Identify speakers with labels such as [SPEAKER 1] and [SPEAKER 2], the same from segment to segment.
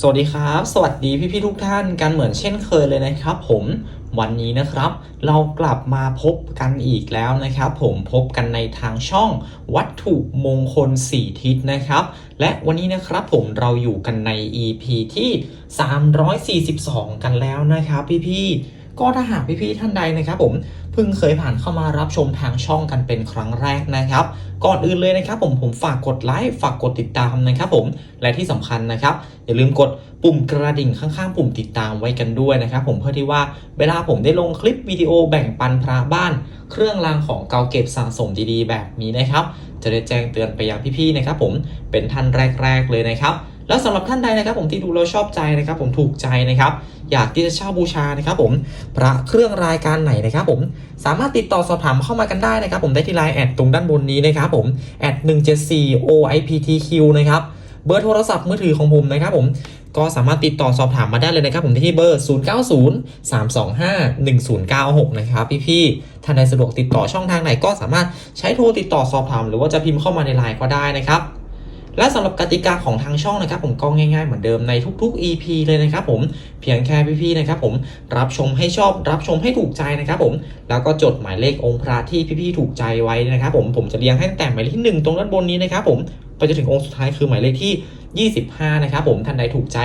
[SPEAKER 1] สวัสดีครับ สวัสดีพี่ๆทุกท่านกันเหมือนเช่นเคยเลยนะครับผมวันนี้นะครับ เรากลับมาพบกันอีกแล้วนะครับ ผมพบกันในทางช่องวัตถุมงคล 4 ทิศนะครับ และวันนี้นะครับผมเราอยู่กันใน EP ที่ 342 กันแล้วนะครับพี่ๆก็ถ้าหากพี่ๆท่านใดนะครับผม พิ่งเคยผ่านเข้ามารับชมทางช่องกันเป็นครั้งแรกนะครับ ก่อนอื่นเลยนะครับผมผมฝากกดไลค์ฝากกดติดตามนะครับผมและที่สำคัญนะครับ อย่าลืมกดปุ่มกระดิ่งข้างๆ ปุ่มติดตามไว้กันด้วยนะครับ ผมเพื่อที่ว่าเวลาผมได้ลงคลิปวิดีโอแบ่งปันพระบ้าน เครื่องรางของเก่าเก็บสะสมดีๆ แบบนี้นะครับ จะได้แจ้งเตือนไปยังพี่ๆนะครับ ผมเป็นท่านแรก ๆเลยนะครับ แล้วสำหรับท่านใดนะครับผมที่ดูแล้วชอบใจนะครับผมถูกใจนะครับ อยากที่จะเช่าบูชานะครับผมพระเครื่องรายการไหนนะครับผมสามารถติดต่อสอบถามเข้ามากันได้นะครับผมได้ที่ไลน์แอดตรงด้านบนนี้นะครับผมแอด174 OIPTQ นะครับเบอร์โทรศัพท์มือถือของผมนะครับผมก็สามารถติดต่อสอบถามมาได้เลยนะครับ ผมที่เบอร์ 0903251096 นะครับ พี่ๆท่านใดสะดวกติดต่อช่องทางไหนก็สามารถใช้โทรติดต่อสอบถาม หรือว่าจะพิมพ์เข้ามาในไลน์ก็ได้นะครับ และสำหรับกติกาของทางช่องนะครับ ผมก็ง่ายๆเหมือนเดิมในทุกๆ EP เลยนะครับผมเพียงแค่พี่ๆนะครับผมรับชมให้ชอบรับชมให้ถูกใจนะครับผมแล้วก็จดหมายเลของค์พระที่พี่ๆถูกใจไว้นะครับผมผมจะเรียงให้ตั้งแต่หมายเลขที่หนึ่งตรงด้านบนนี้นะครับผมไปจนถึงองค์สุดท้ายคือหมายเลขที่ 25 นะครับผมท่านใดถูกใจ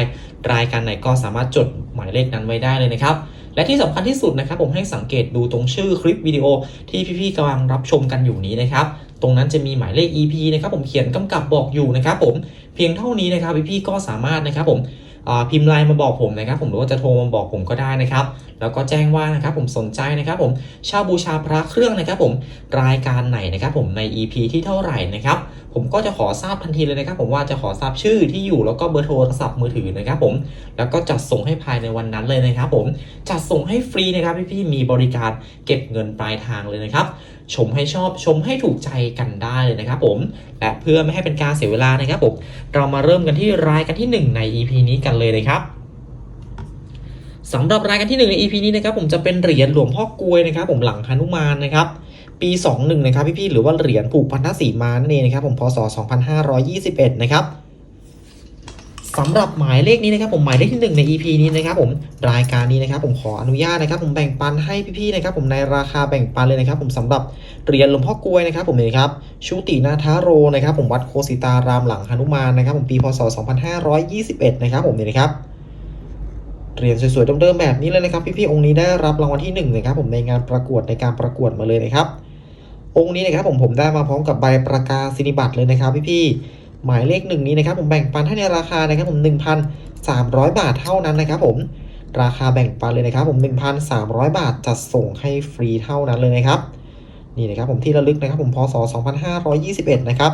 [SPEAKER 1] รายการไหนก็สามารถจดหมายเลขนั้นไว้ได้เลยนะครับ และที่สำคัญที่สุดนะครับ ผมให้สังเกตดูตรงชื่อคลิปวิดีโอที่พี่ๆกำลังรับชมกันอยู่นี้นะครับ ตรงนั้นจะมีหมายเลข EP นะครับผมเขียนกำกับบอกอยู่นะครับผมเพียงเท่านี้นะครับพี่ๆก็สามารถนะครับผม พิมพ์ไลน์มาบอกผมนะครับ ผมหรือว่าจะโทรมาบอกผมก็ได้นะครับ แล้วก็แจ้งว่านะครับผมสนใจนะครับ ผมเช่าบูชาพระเครื่องนะครับ ผมรายการไหนนะครับผมใน EP ที่เท่าไหร่นะครับ ผมก็จะขอทราบทันทีเลยนะครับ ผมว่าจะขอทราบชื่อที่อยู่แล้วก็เบอร์โทรศัพท์มือถือนะครับ ผมแล้วก็จัดส่งให้ภายในวันนั้นเลยนะครับ ผมจัดส่งให้ฟรีนะครับพี่ๆมีบริการเก็บเงินปลายทางเลยนะครับ ชมให้ชอบชมให้ถูกใจกันได้เลยนะครับผม และเพื่อไม่ให้เป็นการเสียเวลานะครับผมเรามาเริ่มกันที่รายการที่หนึ่งใน EP นี้กันเลยนะครับสำหรับรายการที่ 1 ใน EP นี้นะครับผมจะเป็นเหรียญหลวงพ่อกลวยนะครับ ผมหลังหนุมานนะครับปี 21 นะครับพี่ๆหรือว่าเหรียญผูกพันธสีมานั่นเองนะครับผมพศ 2521 นะครับ สำหรับหมายเลขนี้นะครับผมหมายเลขที่ 1 ใน EP นี้นะครับผมรายการนี้นะครับผมขออนุญาตนะครับ ผมแบ่งปันให้พี่ๆนะครับผมในราคาแบ่งปันเลยนะครับ ผมสำหรับเหรียญหลวงพ่อกลวยนะครับผมนี่นครับชุตินาทาโรนะครับผมวัดโคสิตารามหลังหนุมานนะครับผมปีพศ 2521 นะครับผมนี่นะครับเหรียญสวยๆเดิมๆแบบนี้เลยนะครับ พี่ๆองค์นี้ได้รับรางวัลที่หนึ่งนะครับผมในงานประกวดในการประกวดมาเลยนะครับองค์นี้นะครับผมผมได้มาพร้อมกับใบประกาศนียบัตรเลยนะครับ พี่ๆ หมายเลขหนึ่งนี้นะครับผมแบ่งปันให้ในราคานะครับผม 1,300 บาทเท่านั้นนะครับผมราคาแบ่งปันเลยนะครับผม 1,300 บาทจัดส่งให้ฟรีเท่านั้นเลยนะครับนี่นะครับผมที่ระลึกนะครับผมพศ 2521 นะครับ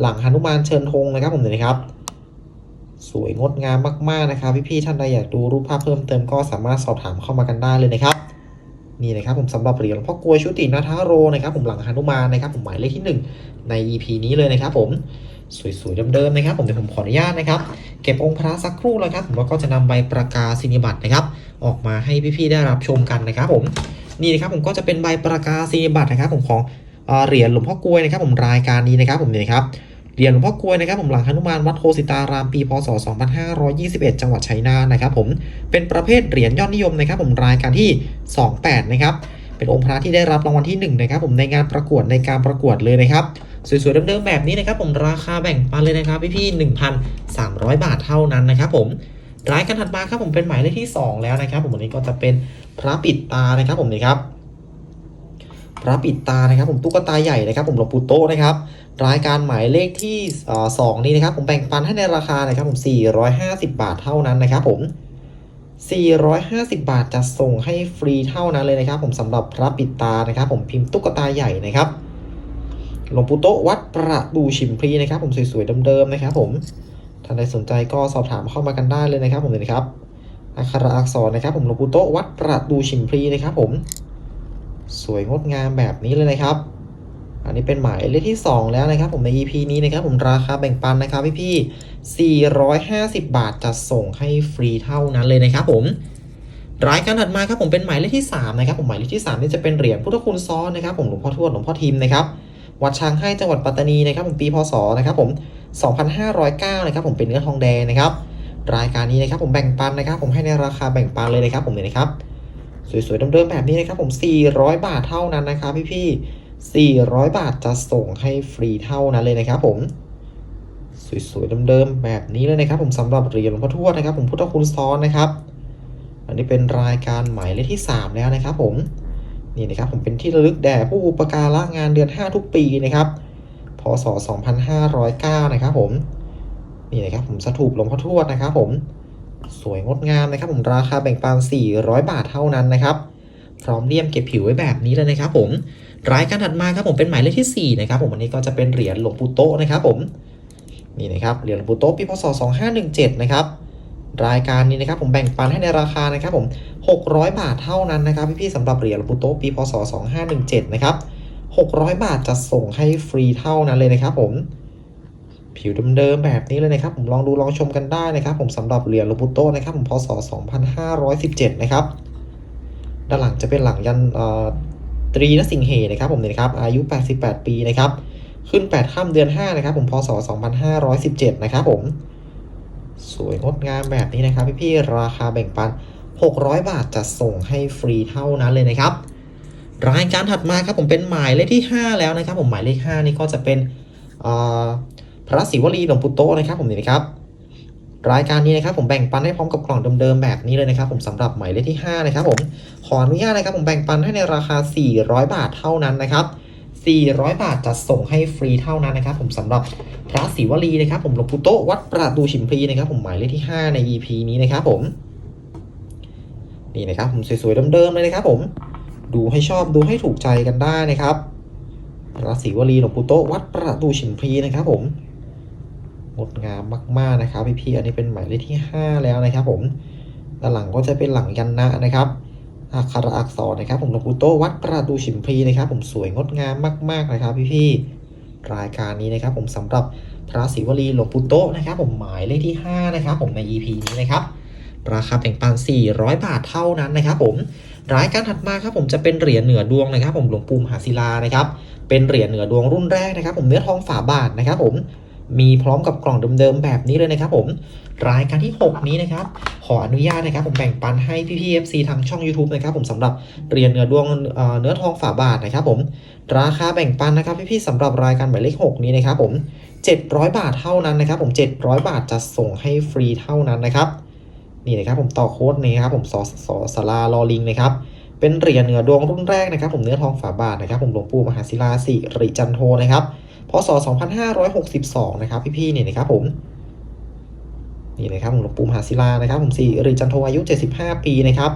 [SPEAKER 1] หลังหนุมานเชิญธงนะครับผมเห็นไหมครับ สวยงดงามมากๆนะครับพี่ๆท่านใดอยากดูรูปภาพเพิ่มเติมก็สามารถสอบถามเข้ามากันได้เลยนะครับนี่นะครับผมสำหรับเหรียญพ่อกลวยชุตินาทาโรนะครับผมหลังหนุมานนะครับผมหมายเลขที่ 1 ใน EP นี้เลยนะครับผม สวยๆเดิมๆนะครับผมเดี๋ยวผมขออนุญาตนะครับ เก็บองค์พระสักครู่แล้วครับผมแล้วก็จะนำใบประกาศนียบัตรนะครับ ออกมาให้พี่ๆได้รับชมกันนะครับผมนี่นะครับผมก็จะเป็นใบประกาศนียบัตรนะครับผมของเหรียญหลวงพ่อกลวยนะครับ ผมรายการนี้นะครับผมนี่ครับเหรียญหลวงพ่อกลวยนะครับผมหลังหนุมานวัดโคสิตารามปีพศ 2521 จังหวัดชัยนาทนะครับผมเป็นประเภทเหรียญยอดนิยมนะครับ ผมรายการที่ 28 นะครับเป็นองค์พระที่ได้รับรางวัลที่1นะครับผมในงานประกวดในการประกวดเลยนะครับ สวยๆเดิมๆแบบนี้นะครับผมราคาแบ่งปันเลยนะครับพี่ๆ1,300 บาทเท่านั้นนะครับผมรายการถัดมาครับผมเป็นหมายเลขที่ 2 แล้วนะครับ ผมวันนี้ก็จะเป็นพระปิดตานะครับผมนี่ครับพระปิดตานะครับ ผมตุ๊กตาใหญ่นะครับ ผมหลวงปู่โตนะครับรายการหมายเลขที่สองนี้นะครับ ผมแบ่งปันให้ในราคานะครับ ผม 450 บาทเท่านั้นนะครับ ผม 450 บาทจะส่งให้ฟรีเท่านั้นเลยนะครับ ผมสำหรับพระปิดตานะครับ ผมพิมพ์ตุ๊กตาใหญ่นะครับ หลวงปู่โตวัดประดูชิมพลีนะครับ ผมสวยๆเดิมๆนะครับ ผมท่านใดสนใจก็สอบถามเข้ามากันได้เลยนะครับ ผมเลยนะครับอักขระอักษรนะครับ ผมหลวงปู่โตวัดประดูชิมพลีนะครับ ผม สวยงดงามแบบนี้เลยนะครับ อันนี้เป็นหมายเลขที่ 2 แล้วนะครับ ผมใน EP นี้นะครับ ผมราคาแบ่งปันนะครับพี่พี่ๆ450 บาทจะส่งให้ฟรีเท่านั้นเลยนะครับ ผมรายการถัดมาครับผมเป็นหมายเลขที่3นะครับผมหมายเลขที่3นี่จะเป็นเหรียญพุทธคุณซ้อนนะครับ ผมหลวงพ่อทวดหลวงพ่อทิมนะครับ วัดช้างให้จังหวัดปัตตานีนะครับผมปีพศนะครับผม 2509นะครับผมเป็นเนื้อทองแดงนะครับ รายการนี้นะครับผมแบ่งปันนะครับ ผมให้ในราคาแบ่งปันเลยนะครับ ผมเนี่ยนะครับสวยๆเดิมๆแบบนี้นะครับผม 400 บาทเท่านั้นนะครับพี่ๆ400 บาทจะส่งให้ฟรีเท่านั้นเลยนะครับผมสวยๆเดิมๆแบบนี้เลยนะครับผมสำหรับเหรียญหลวงพ่อทวดนะครับ ผมพุทธคุณซ้อนนะครับ อันนี้เป็นรายการหมายเลขที่ 3 แล้วนะครับผม นี่นะครับผมเป็นที่ระลึกแด่ผู้อุปการะงานเดือน 5 ทุกปีนะครับ พศ 2509 นะครับผม นี่นะครับผมสถูปหลวงพ่อทวดนะครับผม สวยงดงามนะครับผมราคาแบ่งปัน 400 บาทเท่านั้นนะครับ พร้อมเลี่ยมเก็บผิวไว้แบบนี้เลยนะครับ ผม รายการถัดมาครับผมเป็นหมายเลขที่ 4 นะครับผมอันนี้ก็จะเป็นเหรียญหลวงปู่โตนะครับผม นี่นะครับเหรียญหลวงปู่โตปีพศ 2517 นะครับ รายการนี้นะครับผมแบ่งปันให้ในราคานะครับผม 600 บาทเท่านั้นนะครับพี่ๆสำหรับเหรียญลูโตปีพศ 2517 นะครับ 600 บาทจะส่งให้ฟรีเท่านั้นเลยนะครับผมผิวเดิมๆแบบนี้เลยนะครับ ผมลองดูลองชมกันได้นะครับ ผมสำหรับเหรียญหลวงปู่โตนะครับผมพศ 2517 นะครับ ด้านหลังจะเป็นหลังยันตรีนสิงเหนะครับผมเนี่ยนะครับอายุ 88 ปีนะครับ ขึ้น8ค่ำเดือน 5 นะครับ ผมพศ 2517 นะครับผม สวยงดงามแบบนี้นะครับพี่ๆราคาแบ่งปัน 600 บาทจะส่งให้ฟรีเท่านั้นเลยนะครับ รายการถัดมาครับผมเป็นหมายเลขที่ 5 แล้วนะครับ ผมหมายเลข 5 นี่ก็จะเป็นพระศิวลีหลวงปู่โตนะครับผมนี่นะครับรายการนี้นะครับผมแบ่งปันให้พร้อมกับกล่องเดิมๆแบบนี้เลยนะครับ ผมสำหรับหมายเลขที่ 5 นะครับผมขออนุญาตนะครับผมแบ่งปันให้ในราคา 400 บาทเท่านั้นนะครับ 400 บาทจะส่งให้ฟรีเท่านั้นนะครับ ผมสำหรับพระศิวลีนะครับ ผมหลวงปู่โตวัดประดูฉิมพีนะครับ ผมหมายเลขที่ 5 ใน EP นี้นะครับผม นี่นะครับ ผมสวยๆเดิมๆเลยนะครับ ผมดูให้ชอบดูให้ถูกใจกันได้นะครับพระศิวลีหลวงปู่โตวัดประดูฉิมพีนะครับ ผมงดงามมากๆนะครับพี่ๆอันนี้เป็นหมายเลขที่ 5 แล้วนะครับ ผมด้านหลังก็จะเป็นหลังยันนะนะครับ อักขระอักษรนะครับ ผมหลวงปู่โตวัดประดูฉิมพลีนะครับ ผมสวยงดงามมาก ๆ นะครับพี่ๆรายการนี้นะครับ ผมสำหรับพระศิวลีหลวงปู่โตนะครับ ผมหมายเลขที่ 5 นะครับ ผมใน EP นี้นะครับราคาแบ่งปัน 400 บาทเท่านั้นนะครับ ผมรายการถัดมาครับผมจะเป็นเหรียญเหนือดวงนะครับ ผมหลวงปู่มหาศิลานะครับ เป็นเหรียญเหนือดวงรุ่นแรกนะครับ ผมเนื้อทองฝาบาทนะครับ ผม มีพร้อมกับกล่องเดิมๆแบบนี้เลยนะครับผมรายการที่ 6 นี้นะครับ ขออนุญาตนะครับ ผมแบ่งปันให้พี่ๆ FC ทางช่อง YouTube นะครับ ผมสำหรับเหรียญเนือดวงเเนื้อทองฝาบาทนะครับ ผมราคาแบ่งปันนะครับพี่ๆสำหรับรายการหมายเลข 6 นี้นะครับ ผม 700 บาทเท่านั้นนะครับ ผม 700 บาทจะส่งให้ฟรีเท่านั้นนะครับนี่นะครับผมต่อโค้ดนี้ครับผมสอสอสลาลอลิงนะครับเป็นเหรียญเหนือดวงรุ่นแรกนะครับ ผมเนื้อทองฝาบาทนะครับ ผมหลวงปู่มหาศิลาสิริจันโทนะครับ พศ 2562 นะครับพี่ๆนี่นะครับผมนี่นะครับหลวงปู่มหาศิลานะครับผมสิริจันโทอายุ 75 ปีนะครับ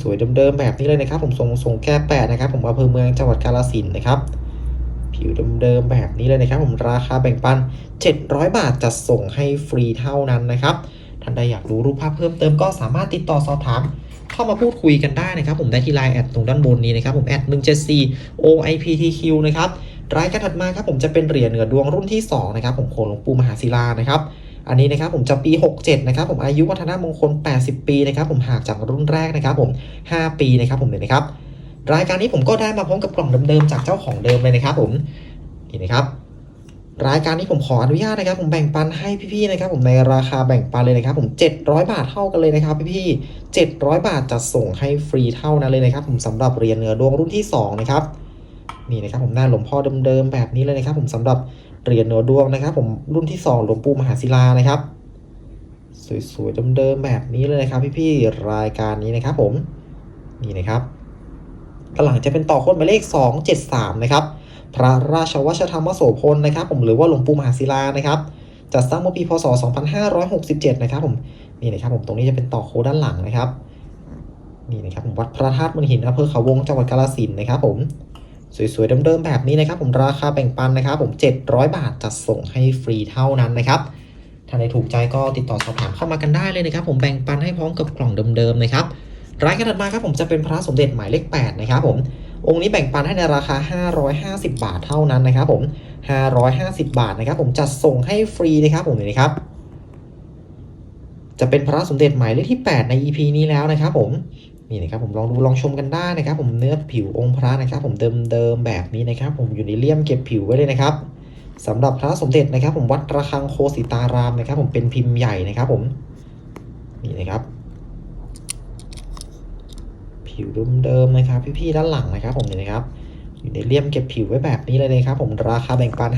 [SPEAKER 1] สวยๆเดิมๆแบบนี้เลยนะครับ ผมทรงทรงแก้แปดนะครับ ผมอำเภอเมืองจังหวัดกาฬสินธุ์นะครับ ผิวเดิมๆแบบนี้เลยนะครับ ผมราคาแบ่งปัน 700 บาทจะส่งให้ฟรีเท่านั้นนะครับท่านใดอยากรู้รูปภาพเพิ่มเติมก็สามารถติดต่อสอบถาม เข้ามาพูดคุยกันได้นะครับ ผมได้ที่ไลน์แอดตรงด้านบนนี้นะครับ ผมแอด174 OIPTQ นะครับ รายการถัดมาครับผมจะเป็นเหรียญเหนือดวงรุ่นที่2นะครับผมโคนหลวงปู่มหาศิลานะครับอันนี้นะครับผมจะปี 67 นะครับผมอายุวัฒนมงคล 80 ปีนะครับผมหากจากรุ่นแรกนะครับผม 5 ปีนะครับผมเนี่ยนะครับรายการนี้ผมก็ได้มาพร้อมกับกล่องเดิมๆจากเจ้าของเดิมเลยนะครับผมนี่นะครับรายการนี้ผมขออนุญาตนะครับ ผมแบ่งปันให้พี่ๆนะครับ ผมในราคาแบ่งปันเลยนะครับ ผม 700 บาทเท่ากันเลยนะครับ พี่ๆ700 บาทจะส่งให้ฟรีเท่านั้นเลยนะครับ ผมสำหรับเหรียญเหนือดวงรุ่นที่2นะครับ นี่นะครับผมหน้าหลวงพ่อเดิมๆแบบนี้เลยนะครับ ผมสำหรับเหรียญเหนือดวงนะครับ ผมรุ่นที่ 2 หลวงปู่มหาศิลานะครับ สวยๆเดิมๆแบบนี้เลยนะครับ พี่ๆรายการนี้นะครับ ผมนี่นะครับกหลังจะเป็นต่อโค้ดหมายเลข 273 นะครับ พระราชวัชธรรมโสพลนะครับ ผมหรือว่าหลวงปู่มหาศิลานะครับจัดสร้างเมื่อปีพศ 2567 นะครับ ผมนี่นะครับ ผมตรงนี้จะเป็นต่อโคด้านหลังนะครับนี่นะครับผมวัดพระธาตุมณหินอำเภอเขาวงจังหวัดกาฬสินนะครับ ผม สวยๆเดิมๆแบบนี้นะครับ ผมราคาแบ่งปันนะครับ ผม 700 บาทจัดส่งให้ฟรีเท่านั้นนะครับถ้าใดถูกใจก็ติดต่อสอบถามเข้ามากันได้เลยนะครับ ผมแบ่งปันให้พร้อมกับกล่องเดิมๆนะครับรายการถัดมาครับผมจะเป็นพระสมเด็จหมายเลข8นะครับผมองค์นี้แบ่งปันให้ในราคา 550 บาทเท่านั้นนะครับ ผม 550 บาทนะครับ ผมจัดส่งให้ฟรีนะครับผมนี่นะครับ จะเป็นพระสมเด็จหมายเลขที่ 8 ใน EP นี้แล้วนะครับ ผม นี่นะครับผมลองดูลองชมกันได้นะครับ ผมเนื้อผิวองค์พระนะครับ ผมเดิมๆแบบนี้นะครับ ผมอยู่ในเลี่ยมเก็บผิวไว้เลยนะครับสำหรับพระสมเด็จนะครับ ผมวัดระฆังโคสิตารามนะครับ ผมเป็นพิมพ์ใหญ่นะครับ ผมนี่นะครับ ผิวเดิมๆนะครับ พี่ๆด้านหลังนะครับ ผมนี่นะครับอยู่ในเลี่ยมเก็บผิวไว้แบบนี้เลยนะครับ ผมราคาแบ่งปัน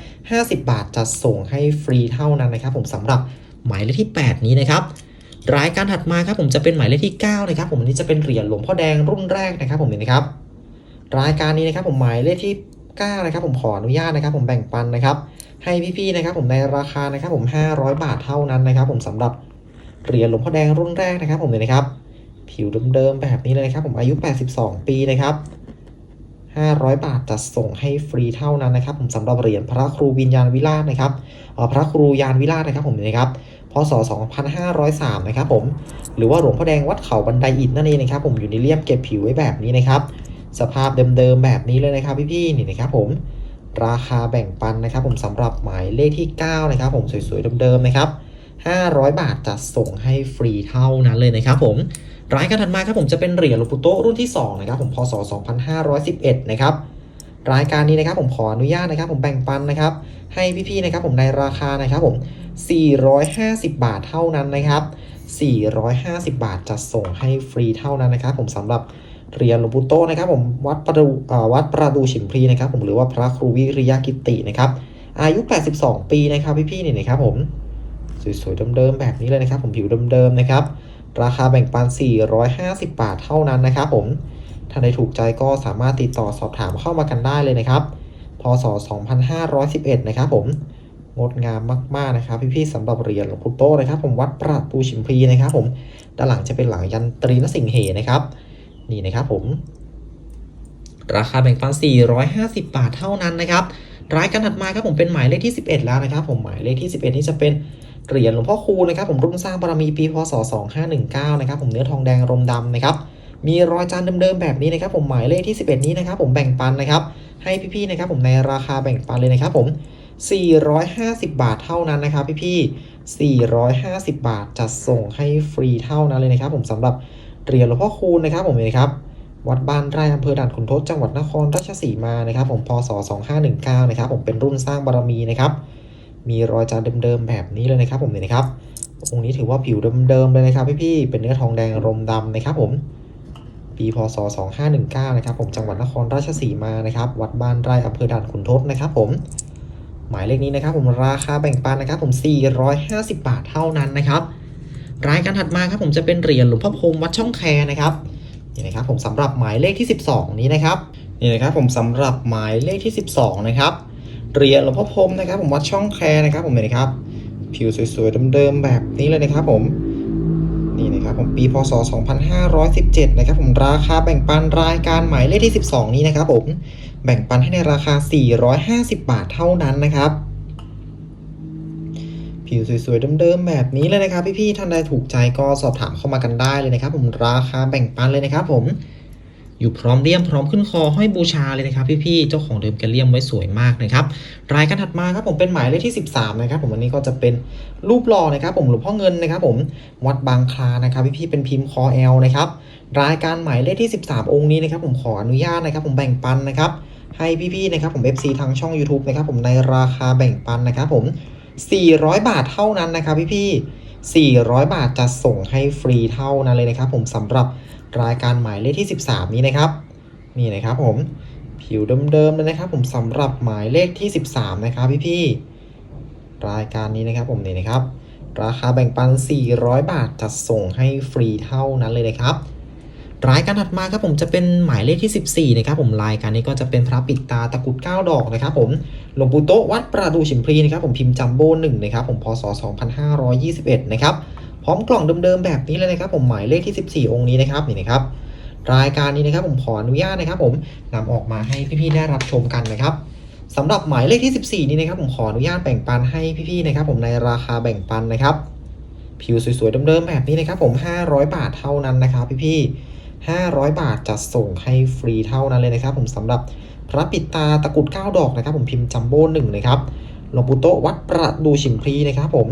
[SPEAKER 1] 550 บาทจะส่งให้ฟรีเท่านั้นนะครับ ผมสำหรับหมายเลขที่ 8 นี้นะครับ รายการถัดมาครับผมจะเป็นหมายเลขที่9นะครับผมอันนี้จะเป็นเหรียญหลวงพ่อแดงรุ่นแรกนะครับ ผมนี่นะครับ รายการนี้นะครับผมหมายเลขที่9นะครับผมขออนุญาตนะครับ ผมแบ่งปันนะครับ ให้พี่ๆนะครับ ผมในราคานะครับผม 500 บาทเท่านั้นนะครับ ผมสำหรับเหรียญหลวงพ่อแดงรุ่นแรกนะครับ ผมนี่นะครับ ผิวเดิมๆแบบนี้เลยนะครับ ผมอายุ 82 ปีนะครับ500 บาทจะส่งให้ฟรีเท่านั้นนะครับ ผมสำหรับเหรียญพระครูวิญญาณวิราชนะครับพระครูยานวิราชนะครับผมนะครับ พศ 2503 นะครับผม หรือว่าหลวงพ่อแดงวัดเขาบันไดอิฐนั่นเองนะครับ ผมอยู่ในเลี่ยมเก็บผิวไว้แบบนี้นะครับ สภาพเดิมๆแบบนี้เลยนะครับพี่ๆนี่นะครับผมราคาแบ่งปันนะครับ ผมสำหรับหมายเลขที่ 9 นะครับ ผมสวยๆเดิมๆนะครับ 500 บาทจะส่งให้ฟรีเท่านั้นเลยนะครับ ผมรายการถัดมาครับผมจะเป็นเหรียญลวงปู่โตรุ่นที่ 2 นะครับ ผมพศ 2511 นะครับรายการนี้นะครับผมขออนุญาตนะครับ ผมแบ่งปันนะครับ ให้พี่ๆนะครับผมในราคานะครับผม 450 บาทเท่านั้นนะครับ 450 บาทจะส่งให้ฟรีเท่านั้นนะครับ ผมสำหรับเหรียญหลวงปู่โตนะครับผมวัดประดูวัดประดูฉิมพลีนะครับผมหรือว่าพระครูวิริยกิตินะครับอายุ 82 ปีนะครับพี่ๆนี่นะครับผมสวยๆเดิมๆแบบนี้เลยนะครับ ผมผิวเดิมๆนะครับ ราคาแบ่งปัน 450 บาทเท่านั้นนะครับ ผมถ้าได้ถูกใจก็สามารถติดต่อสอบถามเข้ามากันได้เลยนะครับ พศ 2511 นะครับผม งดงามมาก ๆ นะครับ พี่ ๆสำหรับเหรียญหลวงปู่โตนะครับ ผมวัดประปูชิมพลีนะครับผมด้านหลังจะเป็นหลังยันตรีนสิงเหนะครับ นี่นะครับผม ราคาแบ่งปัน 450 บาทเท่านั้นนะครับรายการถัดมาครับผมเป็นหมายเลขที่ 11 แล้วนะครับ ผมหมายเลขที่ 11 นี้จะเป็นเหรียญหลวงพ่อคูนะครับผมรุ่นสร้างบารมีปีพศ 2519 นะครับผมเนื้อทองแดงรมดำนะครับ มีรอยจานเดิมๆแบบนี้นะครับ ผมหมายเลขที่ 11 นี้นะครับ ผมแบ่งปันนะครับ ให้พี่ๆนะครับ ผมในราคาแบ่งปันเลยนะครับผม 450 บาทเท่านั้นนะครับ พี่ๆ450 บาทจะส่งให้ฟรีเท่านั้นเลยนะครับ ผมสำหรับเหรียญหลวงพ่อคูณนะครับ ผมเห็นไหมครับวัดบ้านไร่อำเภอด่านขุนทดจังหวัดนครราชสีมานะครับ ผมพศ 2519 นะครับ ผมเป็นรุ่นสร้างบารมีนะครับ มีรอยจานเดิมๆแบบนี้เลยนะครับ ผมเนี่ยนะครับองค์นี้ถือว่าผิวเดิมๆเลยนะครับพี่ๆเป็นเนื้อทองแดงรมดำนะครับ ผม ปีพศ 2519 นะครับผมจังหวัดนครราชสีมานะครับ วัดบ้านไร่อำเภอด่านขุนทดนะครับผมหมายเลขนี้นะครับผมราคาแบ่งปันนะครับผม 450 บาทเท่านั้นนะครับรายการถัดมาครับผมจะเป็นเหรียญหลวงพ่อพรมวัดช่องแคนะครับนี่นะครับผมสำหรับหมายเลขที่ 12 นี้นะครับนี่นะครับผมสำหรับหมายเลขที่ 12 นะครับเหรียญหลวงพ่อพรมนะครับผมวัดช่องแคนะครับผมเห็นไหมครับผิวสวยๆเดิมๆแบบนี้เลยนะครับผม ครับผมปีพศ 2517 นะครับผมราคาแบ่งปันรายการหมายเลขที่ 12 นี้นะครับผมแบ่งปันให้ในราคา 450 บาทเท่านั้นนะครับผิวสวยๆเดิมๆแบบนี้เลยนะครับพี่ๆท่านใดถูกใจก็สอบถามเข้ามากันได้เลยนะครับ ผมราคาแบ่งปันเลยนะครับผม อยู่พร้อมเลี่ยมพร้อมขึ้นคอห้อยบูชาเลยนะครับ พี่ๆเจ้าของเดิมแกเลี่ยมไว้สวยมากนะครับรายการถัดมาครับผมเป็นหมายเลขที่ 13นะครับผมวันนี้ก็จะเป็นรูปหล่อนะครับ ผมหลวงพ่อเงินนะครับผมวัดบางคลานะครับพี่ๆเป็นพิมพ์คอเอลนะครับรายการหมายเลขที่ 13 องค์นี้นะครับผมขออนุญาตนะครับ ผมแบ่งปันนะครับให้พี่ๆนะครับผม FC ทางช่อง YouTube นะครับผมในราคาแบ่งปันนะครับผม 400 บาทเท่านั้นนะครับพี่ๆ400 บาทจะส่งให้ฟรีเท่านั้นเลยนะครับผมสำหรับ รายการหมายเลขที่ 13 นี้นะครับ นี่นะครับผมผิวเดิมๆเลยนะครับ ผมสำหรับหมายเลขที่ 13 นะครับพี่ๆรายการนี้นะครับผมนี่นะครับ ราคาแบ่งปัน 400 บาทจะส่งให้ฟรีเท่านั้นเลยนะครับรายการถัดมาครับผมจะเป็นหมายเลขที่ 14นะครับผมรายการนี้ก็จะเป็นพระปิดตาตะกุด9ดอกนะครับผมหลวงปู่โตวัดประดูฉิมพลีนะครับผมพิมพ์จัมโบ้หนึ่งนะครับผมพศ2521 นะครับ พร้อมกล่องเดิมๆแบบนี้เลยนะครับผมหมายเลขที่ 14 องค์นี้นะครับนี่นะครับรายการนี้นะครับผมขออนุญาตนะครับ ผมนำออกมาให้พี่ๆได้รับชมกันนะครับสำหรับหมายเลขที่ 14 นี้นะครับ ผมขออนุญาตแบ่งปันให้พี่ๆนะครับ ผมในราคาแบ่งปันนะครับ ผิวสวยๆเดิมๆแบบนี้นะครับ ผม 500 บาทเท่านั้นนะครับ พี่ๆ500 บาทจะส่งให้ฟรีเท่านั้นเลยนะครับ ผมสำหรับพระปิดตาตะกุด9ดอกนะครับ ผมพิมพ์จัมโบ้หนึ่งนะครับหลวงปู่โตวัดประดูฉิมพลีนะครับ ผม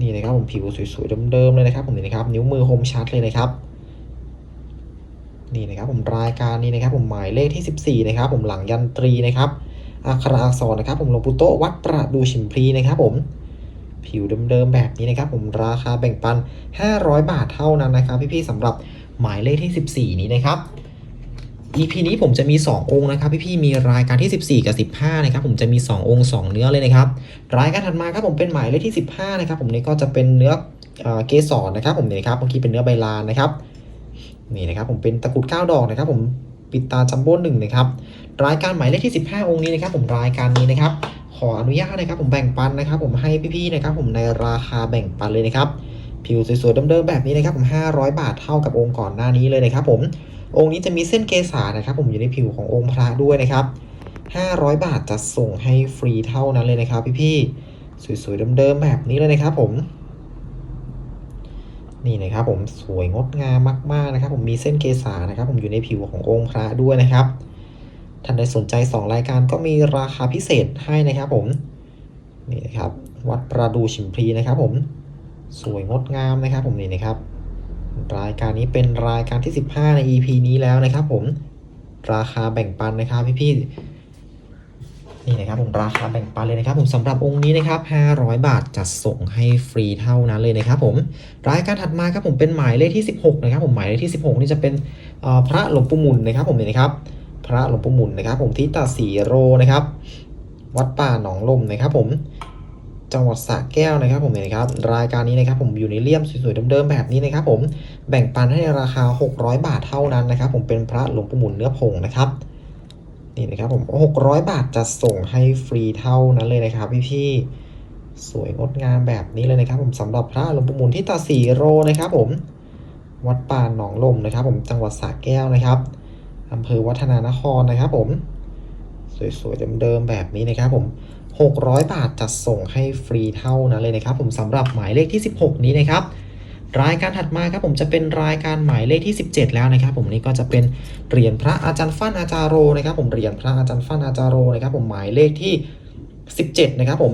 [SPEAKER 1] นี่นะครับผมผิวสวยๆเดิมๆเลยนะครับผมนี่นะครับนิ้วมือคมชัดเลยนะครับนี่นะครับผมรายการนี้นะครับผมหมายเลขที่ 14 นะครับ ผมหลังยันตรีนะครับอักขระอักษรนะครับ ผมลงปู่โตวัดประดูฉิมพลีนะครับ ผมผิวเดิมๆแบบนี้นะครับ ผมราคาแบ่งปัน 500 บาทเท่านั้นนะครับ พี่ๆสำหรับหมายเลขที่ 14 นี้นะครับ EP นี้ผมจะมี 2 องค์นะครับ พี่ๆมีรายการที่ 14 กับ 15 นะครับ ผมจะมี 2 องค์ 2 เนื้อเลยนะครับ รายการถัดมาครับผมเป็นหมายเลขที่ 15 นะครับ ผมนี่ก็จะเป็นเนื้อเอเกสรนะครับผมนี่นครับเมื่อกี้เป็นเนื้อใบลานนะครับนี่นะครับ ผมเป็นตะกรุด9ดอกนะครับ ผมปิดตาจัมโบ้หนึ่งนะครับ รายการหมายเลขที่ 15 องค์นี้นะครับ ผมรายการนี้นะครับ ขออนุญาตนะครับ ผมแบ่งปันนะครับ ผมให้พี่ๆนะครับ ผมในราคาแบ่งปันเลยนะครับผิวสวยๆเดิมๆแบบนี้นะครับผม500 บาทเท่ากับองค์ก่อนหน้านี้เลยนะครับ ผม องค์นี้จะมีเส้นเกสานะครับ ผมอยู่ในผิวขององค์พระด้วยนะครับ500 บาทจะส่งให้ฟรีเท่านั้นเลยนะครับ พี่ๆสวยๆเดิมๆแบบนี้เลยนะครับ ผมนี่นะครับผมสวยงดงามมากๆนะครับ ผมมีเส้นเกสานะครับ ผมอยู่ในผิวขององค์พระด้วยนะครับท่านใดสนใจ 2 รายการก็มีราคาพิเศษให้นะครับ ผมนี่นะครับ วัดประดูชิมพลีนะครับ ผมสวยงดงามนะครับ ผมนี่นะครับ รายการนี้เป็นรายการที่ 15 ใน EP นี้แล้วนะครับผมราคาแบ่งปันนะครับพี่ๆนี่นะครับผมราคาแบ่งปันเลยนะครับ ผมสำหรับองค์นี้นะครับ 500 บาทจะส่งให้ฟรีเท่านั้นเลยนะครับ ผมรายการถัดมาครับผมเป็นหมายเลขที่ 16 นะครับ ผมหมายเลขที่ 16 นี่จะเป็นพระหลวงปู่มุนนะครับ ผมนี่นะครับ พระหลวงปู่มุนนะครับ ผมที่ตาสีโรนะครับ วัดป่าหนองลมนะครับ ผม จังหวัดสระแก้วนะครับผมเนี่ยนะครับรายการนี้นะครับผมอยู่ในเลี่ยมสวยๆเดิมๆแบบนี้นะครับผมแบ่งปันให้ในราคา 600 บาทเท่านั้นนะครับผมเป็นพระหลวงปู่หมุนเนื้อผงนะครับนี่นะครับผม600 บาทจะส่งให้ฟรีเท่านั้นเลยนะครับพี่ๆสวยงดงามแบบนี้เลยนะครับ ผมสำหรับพระหลวงปู่หมุนที่ตาสีโรนะครับผมวัดป่าหนองลมนะครับ ผมจังหวัดสระแก้วนะครับอำเภอวัฒนานครนะครับผมสวยๆเดิมๆแบบนี้นะครับผม 600 บาทจัดส่งให้ฟรีเท่านั้นเลยนะครับผมสำหรับหมายเลขที่ 16 นี้นะครับรายการถัดมาครับผมจะเป็นรายการหมายเลขที่ 17 แล้วนะครับ ผมนี่ก็จะเป็นเหรียญพระอาจารย์ฟั่นอาจารโรนะครับผมเหรียญพระอาจารย์ฟั่นอาจารโรนะครับผมหมายเลขที่ 17 นะครับผม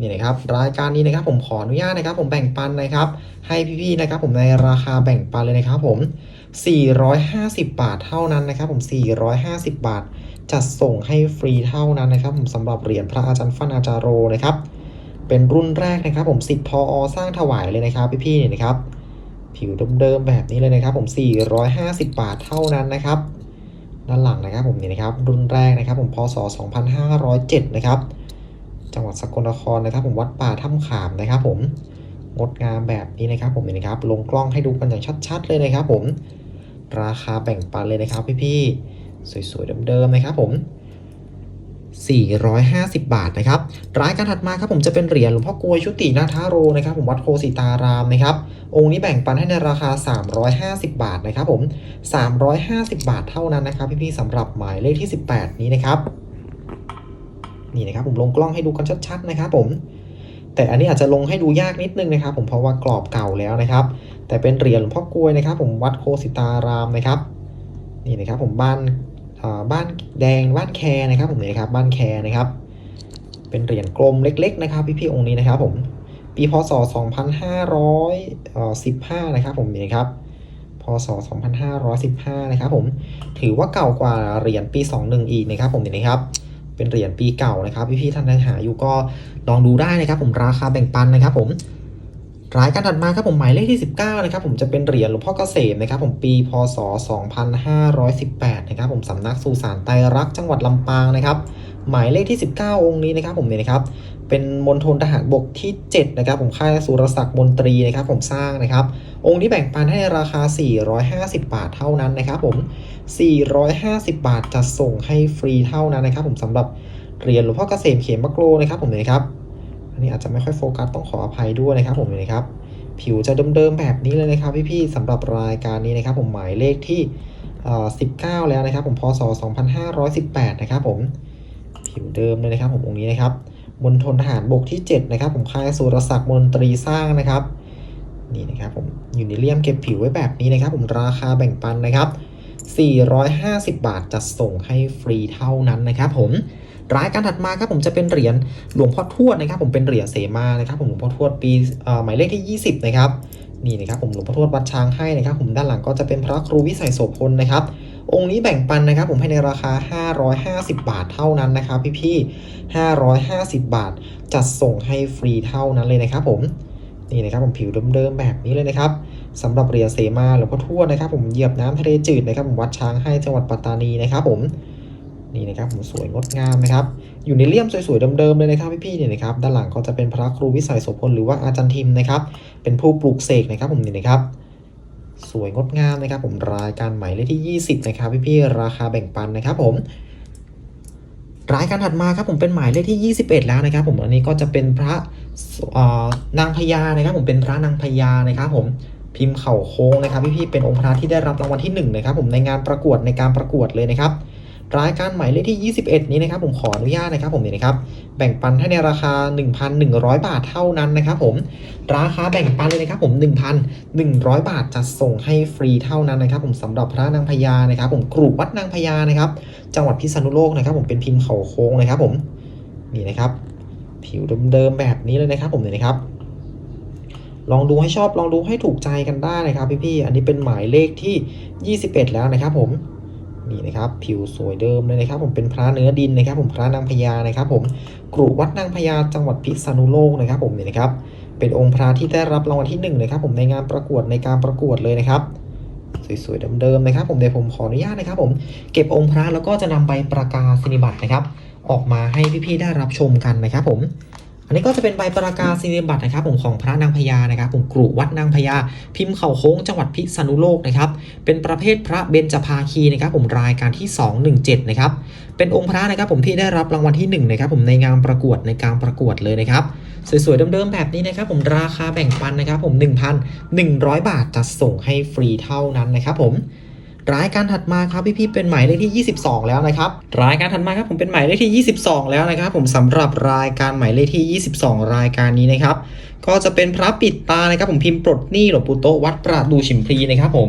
[SPEAKER 1] นี่นะครับรายการนี้นะครับผมขออนุญาตนะครับ ผมแบ่งปันนะครับ ให้พี่ๆนะครับ ผมในราคาแบ่งปันเลยนะครับผม 450 บาทเท่านั้นนะครับ ผม 450 บาท จัดส่งให้ฟรีเท่านั้นนะครับผมสำหรับเหรียญพระอาจารย์ฟันอาจารโรนะครับเป็นรุ่นแรกนะครับ ผมสิทธิ์พออสร้างถวายเลยนะครับพี่ๆเนี่ยนะครับ ผิวเดิมๆแบบนี้เลยนะครับ ผม 450 บาทเท่านั้นนะครับ ด้านหลังนะครับผมนี่นะครับ รุ่นแรกนะครับ ผมพศ 2507 นะครับ จังหวัดสกลนครนะครับ ผมวัดป่าถ้ำขามนะครับ ผมงดงามแบบนี้นะครับ ผมนี่นะครับ ลงกล้องให้ดูกันอย่างชัด ๆ เลยนะครับ ผม ราคาแบ่งปันเลยนะครับพี่ๆ สวยๆเดิมๆนะครับผม 450 บาทนะครับรายการถัดมาครับผมจะเป็นเหรียญหลวงพ่อกลวยชุตินาทาโรนะครับผมวัดโคสิตารามนะครับองค์นี้แบ่งปันให้ในราคา 350 บาทนะครับผม 350 บาทเท่านั้นนะครับ พี่ๆสำหรับหมายเลขที่ 18 นี้นะครับนี่นะครับผมลงกล้องให้ดูกันชัดๆนะครับผมแต่อันนี้อาจจะลงให้ดูยากนิดนึงนะครับ ผมเพราะว่ากรอบเก่าแล้วนะครับ แต่เป็นเหรียญหลวงพ่อกลวยนะครับ ผมวัดโคสิตารามนะครับ นี่นะครับผมบ้าน บ้านแดงบ้านแคนะครับผมนี่นะครับบ้านแคนะครับ เป็นเหรียญกลมเล็ก ๆ นะครับ พี่ๆองค์นี้นะครับ ผมปีพศ 2515 นะครับ ผมนี่นะครับพศ 2515 นะครับผมถือว่าเก่ากว่าเหรียญปี 21 อีกนะครับ ผมนี่นะครับ เป็นเหรียญปีเก่านะครับพี่ๆท่านใดหาอยู่ก็ลองดูได้นะครับ ผมราคาแบ่งปันนะครับ ผม รายการถัดมาครับผมหมายเลขที่ 19นะครับผมจะเป็นเหรียญหลวงพ่อเกษมนะครับผมปีพศ 2518นะครับผมสำนักสุสานไตรรักจังหวัดลำปางนะครับหมายเลขที่ 19 องค์นี้นะครับผมเนี่ยนะครับเป็นมณฑลทหารบกที่ 7 นะครับ ผมค่ายสุรศักดิ์มนตรีนะครับผมสร้างนะครับ องค์นี้แบ่งปันให้ราคา 450 บาทเท่านั้นนะครับผม 450 บาทจะส่งให้ฟรีเท่านั้นนะครับ ผมสำหรับเหรียญหลวงพ่อเกษมเขมมะโกรนะครับผมเนี่ยนะครับ อันนี้อาจจะไม่ค่อยโฟกัสต้องขออภัยด้วยนะครับผมนี่ยนะครับผิวจะเดิมๆแบบนี้เลยนะครับพี่ๆสำหรับรายการนี้นะครับ ผมหมายเลขที่19 แล้วนะครับ ผมพศ 2518 นะครับผมผิวเดิมเลยนะครับ ผมองค์นี้นะครับมณฑลทหารบกที่ 7 นะครับ ผมค่ายสุรศักดิ์มนตรีสร้างนะครับนี่นะครับผมอยู่ในเลี่ยมเก็บผิวไว้แบบนี้นะครับ ผมราคาแบ่งปันนะครับ 450 บาทจะส่งให้ฟรีเท่านั้นนะครับ ผม รายการถัดมาครับผมจะเป็นเหรียญหลวงพ่อทวดนะครับ ผมเป็นเหรียญเสมานะครับ ผมหลวงพ่อทวดปีอ่อหมายเลขที่ 20 นะครับนี่นะครับผมหลวงพ่อทวดวัดช้างให้นะครับ ผมด้านหลังก็จะเป็นพระครูวิสัยโสพลนะครับองค์นี้แบ่งปันนะครับ ผมให้ในราคา 550 บาทเท่านั้นนะครับ พี่ๆ550 บาท จัดส่งให้ฟรีเท่านั้นเลยนะครับ ผมนี่นะครับผมผิวเดิมๆแบบนี้เลยนะครับสำหรับเหรียญเสมาหลวงพ่อทวดนะครับ ผมเหยียบน้ำทะเลจืดนะครับผมวัดช้างให้จังหวัดปัตตานีนะครับ ผม นี่นะครับผมสวยงดงามนะครับ อยู่ในเลี่ยมสวยๆเดิมๆเลยนะครับพี่ๆเนี่ยนะครับด้านหลังก็จะเป็นพระครูวิสัยโสพลหรือว่าอาจารย์ทิมนะครับ เป็นผู้ปลูกเสกนะครับผมนี่นะครับ สวยงดงามนะครับ ผมรายการใหม่เลขที่ 20 นะครับพี่ๆราคาแบ่งปันนะครับ ผมรายการถัดมาครับผมเป็นหมายเลขที่ 21 แล้วนะครับ ผมอันนี้ก็จะเป็นพระนางพญานะครับ ผมเป็นพระนางพญานะครับ ผมพิมพ์เข่าโค้งนะครับพี่ๆเป็นองค์พระที่ได้รับรางวัลที่1นะครับผมในงานประกวดในการประกวดเลยนะครับ รายการหมายเลขที่ 21 นี้นะครับ ผมขออนุญาตนะครับ ผมนี่นะครับ แบ่งปันให้ในราคา 1,100 บาทเท่านั้นนะครับ ผม ราคาแบ่งปันเลยนะครับ ผม 1,100 บาทจะส่งให้ฟรีเท่านั้นนะครับ ผมสำหรับพระนางพญานะครับ ผมกรุวัดนางพญานะครับ จังหวัดพิษณุโลกนะครับ ผมเป็นพิมพ์เขาโค้งนะครับ ผมนี่นะครับ ผิวเดิมๆแบบนี้เลยนะครับ ผมนี่นะครับลองดูให้ชอบลองดูให้ถูกใจกันได้นะครับพี่ๆ อันนี้เป็นหมายเลขที่ 21 แล้วนะครับผม นี่นะครับผิวสวยเดิมเลยนะครับ ผมเป็นพระเนื้อดินนะครับ ผมพระนางพญานะครับ ผมกรุวัดนางพญาจังหวัดพิษณุโลกนะครับ ผมนี่นะครับ เป็นองค์พระที่ได้รับรางวัลที่1นะครับ ผมในงานประกวดในการประกวดเลยนะครับสวยๆเดิมๆนะครับ ผมเดี๋ยวผมขออนุญาตนะครับ ผมเก็บองค์พระแล้วก็จะนำใบประกาศนียบัตรนะครับ ออกมาให้พี่ๆได้รับชมกันนะครับ ผม อันนี้ก็จะเป็นใบประกาศนียบัตรนะครับผมของพระนางพญานะครับผมกรุวัดนางพญาพิมพ์เข่าโค้งจังหวัดพิษณุโลกนะครับเป็นประเภทพระเบญจภาคีนะครับผมรายการที่ 217นะครับเป็นองค์พระนะครับผมที่ได้รับรางวัลที่1นะครับผมในงานประกวดในการประกวดเลยนะครับสวยๆเดิมๆแบบนี้นะครับผมราคาแบ่งปันนะครับผม 1,100 บาทจะส่งให้ฟรีเท่านั้นนะครับผม รายการถัดมาครับพี่ๆเป็นหมายเลขที่ 22 แล้วนะครับรายการถัดมาครับผมเป็นหมายเลขที่ 22 แล้วนะครับ ผมสำหรับรายการหมายเลขที่ 22 รายการนี้นะครับก็จะเป็นพระปิดตานะครับ ผมพิมพ์ปลดหนี้หลวงปู่โตวัดประดูฉิมพลีนะครับ ผม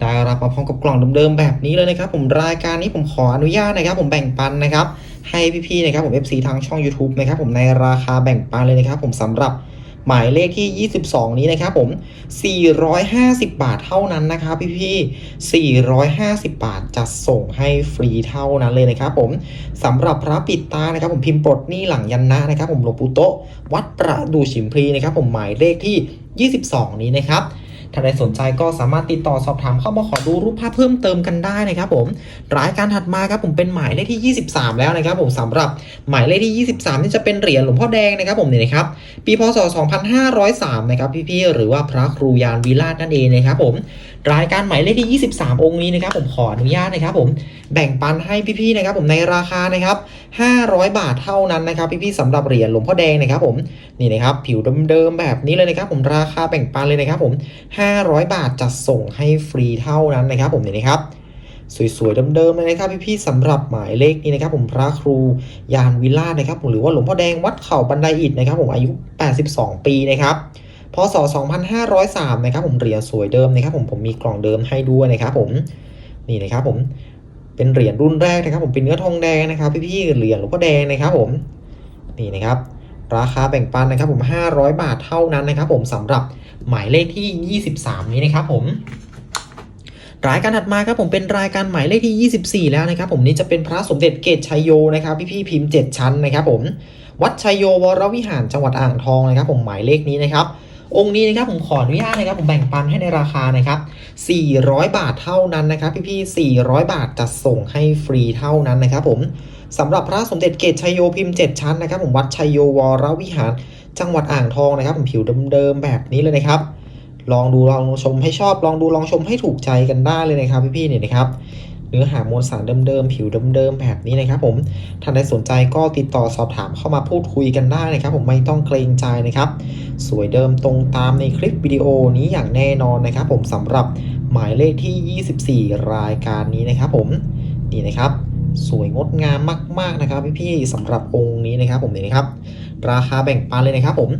[SPEAKER 1] ได้รับมาพร้อมกับกล่องเดิมๆแบบนี้เลยนะครับ ผมรายการนี้ผมขออนุญาตนะครับ ผมแบ่งปันนะครับ ให้พี่ๆนะครับผม FC ทางช่อง YouTube นะครับผมในราคาแบ่งปันเลยนะครับ ผมสำหรับ หมายเลขที่ 22 นี้นะครับผม 450 บาทเท่านั้นนะครับพี่ๆ450 บาทจะส่งให้ฟรีเท่านั้นเลยนะครับผมสำหรับพระปิดตานะครับผมพิมพ์ปลดหนี้หลังยันนะนะครับผมหลวงปู่โตวัดประดูฉิมพลีนะครับผมหมายเลขที่ 22 นี้นะครับ ถ้าใครสนใจก็สามารถติดต่อสอบถามเข้ามาขอดูรูปภาพเพิ่มเติมกันได้นะครับผมรายการถัดมาครับผมเป็นหมายเลขที่ 23 แล้วนะครับผมสำหรับหมายเลขที่ 23 นี่จะเป็นเหรียญหลวงพ่อแดงนะครับผมเนี่ยนะครับปีพศ 2503 นะครับพี่ๆหรือว่าพระครูยานวิราชนั่นเองนะครับผมรายการหมายเลขที่ 23 องค์นี้นะครับผมขออนุญาตนะครับผมแบ่งปันให้พี่ๆนะครับผมในราคานะครับ 500 บาทเท่านั้นนะครับพี่ๆสำหรับเหรียญหลวงพ่อแดงนะครับผมนี่นะครับผิวเดิมๆแบบนี้เลยนะครับผมราคาแบ่งปันเลยนะครับผม 500 บาทจะส่งให้ฟรีเท่านั้นนะครับผมนี่นะครับสวยๆเดิมๆเลยนะครับพี่ๆสำหรับหมายเลขนี้นะครับผมพระครูยานวิลาศนะครับผมหรือว่าหลวงพ่อแดงวัดเข่าบันไดอิฐนะครับผมอายุ 82 ปีนะครับ พศ 2503 นะครับผมเหรียญสวยเดิมนะครับผมผมมีกล่องเดิมให้ด้วยนะครับผมนี่นะครับผมเป็นเหรียญรุ่นแรกนะครับ ผมเป็นเนื้อทองแดงนะครับ พี่ๆเหรียญหลวงพ่อแดงนะครับผมนี่นะครับ ราคาแบ่งปันนะครับ ผม 500 บาทเท่านั้นนะครับ ผมสำหรับหมายเลขที่ 23 นี้นะครับ ผมรายการถัดมาครับผมเป็นรายการหมายเลขที่ 24 แล้วนะครับ ผมนี่จะเป็นพระสมเด็จเกตชัยโยนะครับ พี่พี่พิมพ์ 7 ชั้นนะครับ ผม วัดชัยโยวรวิหารจังหวัดอ่างทองนะครับ ผมหมายเลขนี้นะครับ องค์นี้นะครับผมขออนุญาตนะครับผมแบ่งปันให้ในราคานะครับ 400 บาทเท่านั้นนะครับ พี่พี่ๆ400 บาทจะส่งให้ฟรีเท่านั้นนะครับ ผมสำหรับพระสมเด็จเกตชัยโยพิมพ์ 7 ชั้นนะครับ ผมวัดชัยโยวรวิหาร จังหวัดอ่างทองนะครับ ผมผิวเดิมๆแบบนี้เลยนะครับ ลองดูลองชมให้ชอบ ลองดูลองชมให้ถูกใจกันได้เลยนะครับ พี่ๆเนี่ยนะครับ เนื้อหามวลสารเดิมๆผิวเดิมๆแบบนี้นะครับผมท่านใดสนใจก็ติดต่อสอบถามเข้ามาพูดคุยกันได้นะครับ ผมไม่ต้องเกรงใจนะครับ สวยเดิมตรงตามในคลิปวิดีโอนี้อย่างแน่นอนนะครับ ผมสำหรับหมายเลขที่ 24 รายการนี้นะครับ ผมนี่นะครับ สวยงดงามมากๆนะครับพี่ๆสำหรับองค์นี้นะครับผมนี่นะครับ ราคาแบ่งปันเลยนะครับผม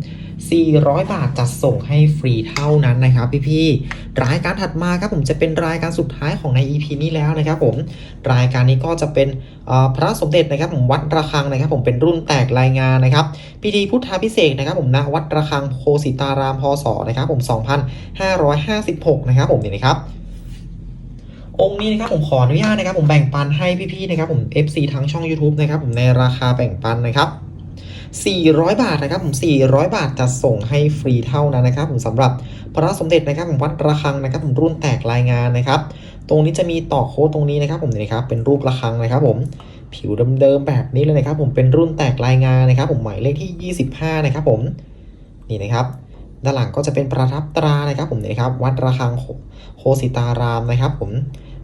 [SPEAKER 1] 400 บาทจัดส่งให้ฟรีเท่านั้นนะครับพี่ๆรายการถัดมาครับผมจะเป็นรายการสุดท้ายของใน EP นี้แล้วนะครับผมรายการนี้ก็จะเป็นพระสมเด็จนะครับผมวัดระฆังนะครับ ผมเป็นรุ่นแตกรายงานนะครับพิธีพุทธาพิเศษนะครับ ผมณวัดระฆังโพสิตารามพศนะครับผม 2556 นะครับผมนี่นะครับ องค์นี้นะครับผมขออนุญาตนะครับ ผมแบ่งปันให้พี่ๆนะครับผม FC ทั้งช่อง YouTube นะครับผมในราคาแบ่งปันนะครับ400 บาทนะครับผม400 บาทจะส่งให้ฟรีเท่านั้นนะครับ ผมสำหรับพระสมเด็จนะครับผมวัดระฆังนะครับ ผมรุ่นแตกรายงานนะครับ ตรงนี้จะมีต่อโค้ดตรงนี้นะครับ ผมนี่นะครับเป็นรูประฆังนะครับ ผมผิวเดิมๆแบบนี้เลยนะครับ ผมเป็นรุ่นแตกรายงานนะครับ ผมหมายเลขที่ 25 นะครับ ผมนี่นะครับ ด้านหลังก็จะเป็นประทับตรานะครับ ผมนี่นะครับวัดระฆังโคโคสิตารามนะครับ ผม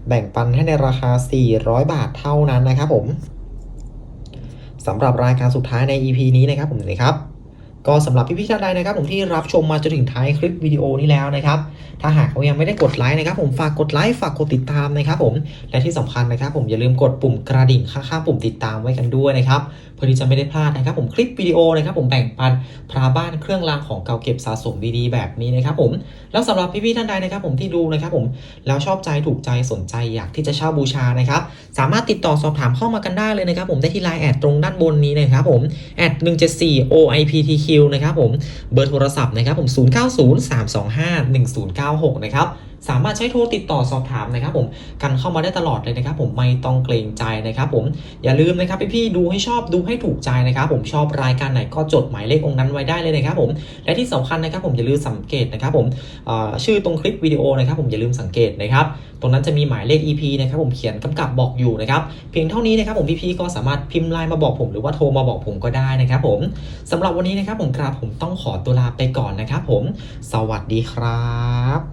[SPEAKER 1] แบ่งปันให้ในราคา 400 บาทเท่านั้นนะครับผมสำหรับรายการสุดท้ายใน EP นี้นะครับผมนี่ครับก็สำหรับพี่ๆท่านใดนะครับผมที่รับชมมาจนถึงท้ายคลิปวิดีโอนี้แล้วนะครับถ้าหากเขายังไม่ได้กดไลค์นะครับผมฝากกดไลค์ฝากกดติดตามนะครับผมและที่สำคัญนะครับผมอย่าลืมกดปุ่มกระดิ่งข้างๆปุ่มติดตามไว้กันด้วยนะครับ พื่อที่จะไม่ได้พลาดนะครับ ผมคลิปวิดีโอนะครับ ผมแบ่งปันพราบ้านเครื่องรางของเก่าเก็บสะสมดีๆแบบนี้นะครับ ผมแล้วสำหรับพี่ๆท่านใดนะครับ ผมที่ดูนะครับ ผมแล้วชอบใจถูกใจสนใจอยากที่จะเช่าบูชานะครับ สามารถติดต่อสอบถามเข้ามากันได้เลยนะครับ ผมได้ที่ไลน์แอดตรงด้านบนนี้นะครับ ผมแอด174 OIPTQ นะครับ ผมเบอร์โทรศัพท์นะครับ ผม 0903251096 นะครับสามารถใช้โทรติดต่อสอบถามนะครับผมกันเข้ามาได้ตลอดเลยนะครับผมไม่ต้องเกรงใจนะครับผมอย่าลืมนะครับพี่ๆดูให้ชอบดูให้ถูกใจนะครับผมชอบรายการไหนก็จดหมายเลของค์นั้นไว้ได้เลยนะครับผมและที่สำคัญนะครับผมอย่าลืมสังเกตนะครับผมชื่อตรงคลิปวิดีโอนะครับผมอย่าลืมสังเกตนะครับตรงนั้นจะมีหมายเลข EP นะครับผมเขียนกำกับบอกอยู่นะครับเพียงเท่านี้นะครับผมพี่ๆก็สามารถพิมพ์ไลน์มาบอกผมหรือว่าโทรมาบอกผมก็ได้นะครับผมสำหรับวันนี้นะครับผมกราบผมต้องขอตัวลาไปก่อนนะครับผม สวัสดีครับ